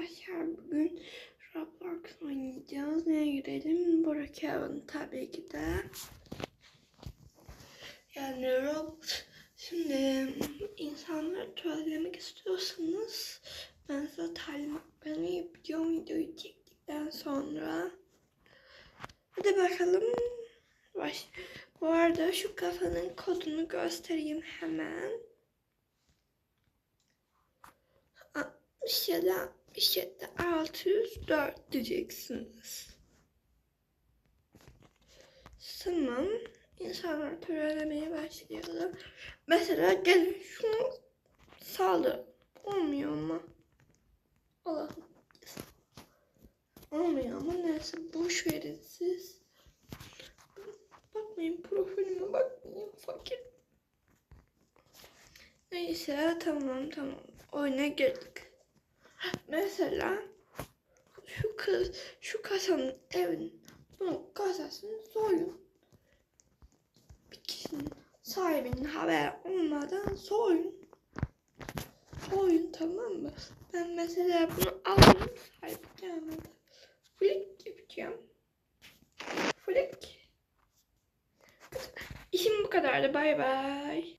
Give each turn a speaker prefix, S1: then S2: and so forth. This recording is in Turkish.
S1: arkadaşlar bugün Roblox oynayacağız. Neye girelim? Brookhaven tabii ki de. Yani Roblox şimdi insanları trollemek istiyorsanız ben size talimatlarını yapacağım videoyu çektikten sonra. Hadi bakalım. Baş. Bu arada şu kafanın kodunu göstereyim hemen. 67 67 604 diyeceksiniz. Tamam. İnsanlar trollemeye başlayalım. Mesela gelin şunu saldır. Olmuyor mu? Allah'ım. Olmuyor ama neyse boş verin siz. Bakmayın profilime bakmayın fakir. Neyse tamam tamam. Oyuna girdik. Mesela şu kız şu kasanın evin bunun kasasını soyun. Bir kişinin sahibinin haber olmadan soyun. Soyun tamam mı? Ben mesela bunu aldım sahibi gelmedi. Flick yapacağım. Flick. İşim bu kadardı. Bay bay.